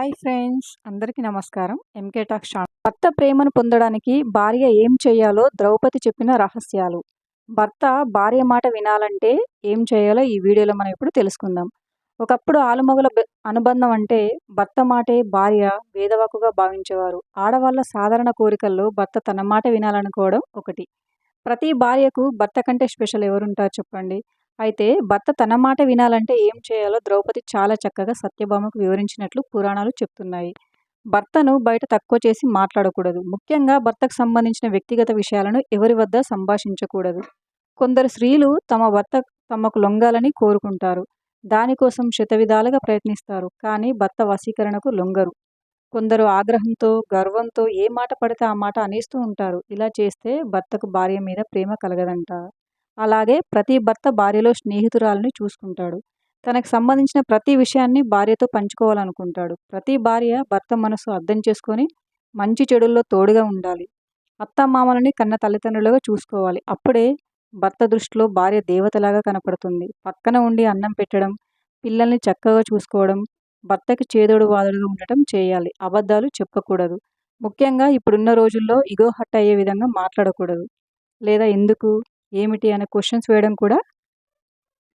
Hi friends అందరికీ నమస్కారం. MK talk channel. భర్త ప్రేమను పొందడానికి భార్య ఏం చేయాలో ద్రౌపది చెప్పిన రహస్యాలు. భర్త భార్య మాట వినాలంటే ఏం చేయాలో ఈ వీడియోలో మనం ఇప్పుడు తెలుసుకుందాం. ఒకప్పుడు ఆలుమగల అనుబంధం అంటే భర్త మాటే భార్య వేదవాకుగా భావించేవారు. ఆడవాళ్ళ సాధారణ కోరికల్లో భర్త తన మాట వినాలనుకోవడం ఒకటి. ప్రతి భార్యకు భర్త కంటే స్పెషల్ ఎవరుంటారు చెప్పండి? అయితే భర్త తన మాట వినాలంటే ఏం చేయాలో ద్రౌపది చాలా చక్కగా సత్యభామకు వివరించినట్లు పురాణాలు చెప్తున్నాయి. భర్తను బయట తక్కువ చేసి మాట్లాడకూడదు. ముఖ్యంగా భర్తకు సంబంధించిన వ్యక్తిగత విషయాలను ఎవరి వద్ద సంభాషించకూడదు. కొందరు స్త్రీలు తమ భర్త తమకు లొంగాలని కోరుకుంటారు. దానికోసం శతవిధాలుగా ప్రయత్నిస్తారు. కానీ భర్త వశీకరణకు లొంగరు. కొందరు ఆగ్రహంతో గర్వంతో ఏ మాట పడితే ఆ మాట అనేస్తూ ఉంటారు. ఇలా చేస్తే భర్తకు భార్య మీద ప్రేమ కలగదంట. అలాగే ప్రతి భర్త భార్యలో స్నేహితురాలని చూసుకుంటాడు. తనకు సంబంధించిన ప్రతి విషయాన్ని భార్యతో పంచుకోవాలనుకుంటాడు. ప్రతి భార్య భర్త మనసు అర్థం చేసుకొని మంచి చెడుల్లో తోడుగా ఉండాలి. అత్తమామలని కన్న తల్లిదండ్రులుగా చూసుకోవాలి. అప్పుడే భర్త దృష్టిలో భార్య దేవతలాగా కనపడుతుంది. పక్కన ఉండి అన్నం పెట్టడం పిల్లల్ని చక్కగా చూసుకోవడం భర్తకి చేదోడు వాదడుగా ఉండటం చేయాలి. అబద్ధాలు చెప్పకూడదు. ముఖ్యంగా ఇప్పుడున్న రోజుల్లో ఇగో హట్ అయ్యే విధంగా మాట్లాడకూడదు. లేదా ఎందుకు? ఏమిటి అనే క్వశ్చన్స్ వేయడం కూడా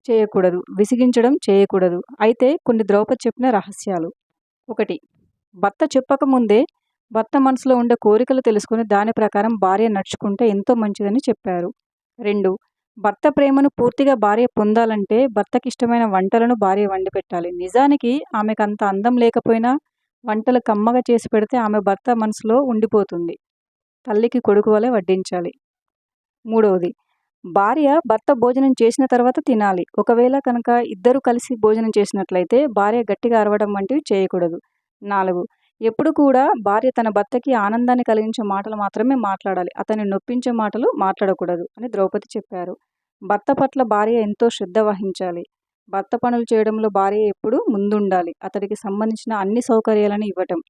చేయకూడదు. విసిగించడం చేయకూడదు. అయితే కొన్ని ద్రౌపది చెప్పిన రహస్యాలు. ఒకటి భర్త చెప్పకముందే భర్త మనసులో ఉండే కోరికలు తెలుసుకుని దాని ప్రకారం భార్య నడుచుకుంటే ఎంతో మంచిదని చెప్పారు. రెండు భర్త ప్రేమను పూర్తిగా భార్య పొందాలంటే భర్తకి ఇష్టమైన వంటలను భార్య వండి పెట్టాలి. నిజానికి ఆమెకు అంత అందం లేకపోయినా వంటలు కమ్మగా చేసి పెడితే ఆమె భర్త మనసులో ఉండిపోతుంది. తల్లికి కొడుకు వలె వడ్డించాలి. మూడవది భార్య భర్త భోజనం చేసిన తర్వాత తినాలి. ఒకవేళ కనుక ఇద్దరు కలిసి భోజనం చేసినట్లయితే భార్య గట్టిగా అరవడం వంటివి చేయకూడదు. నాలుగు ఎప్పుడు కూడా భార్య తన భర్తకి ఆనందాన్ని కలిగించే మాటలు మాత్రమే మాట్లాడాలి. అతన్ని నొప్పించే మాటలు మాట్లాడకూడదు అని ద్రౌపది చెప్పారు. భర్త పట్ల భార్య ఎంతో శ్రద్ధ వహించాలి. భర్త పనులు చేయడంలో భార్య ఎప్పుడూ ముందుండాలి. అతడికి సంబంధించిన అన్ని సౌకర్యాలను ఇవ్వటం.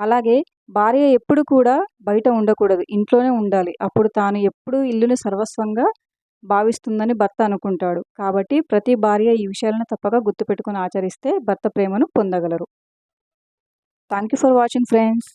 అలాగే భార్య ఎప్పుడు కూడా బయట ఉండకూడదు. ఇంట్లోనే ఉండాలి. అప్పుడు తాను ఎప్పుడు ఇల్లుని సర్వస్వంగా భావిస్తుందని భర్త అనుకుంటాడు. కాబట్టి ప్రతి భార్య ఈ విషయాలను తప్పక గుర్తుపెట్టుకుని ఆచరిస్తే భర్త ప్రేమను పొందగలరు. Thank you for watching friends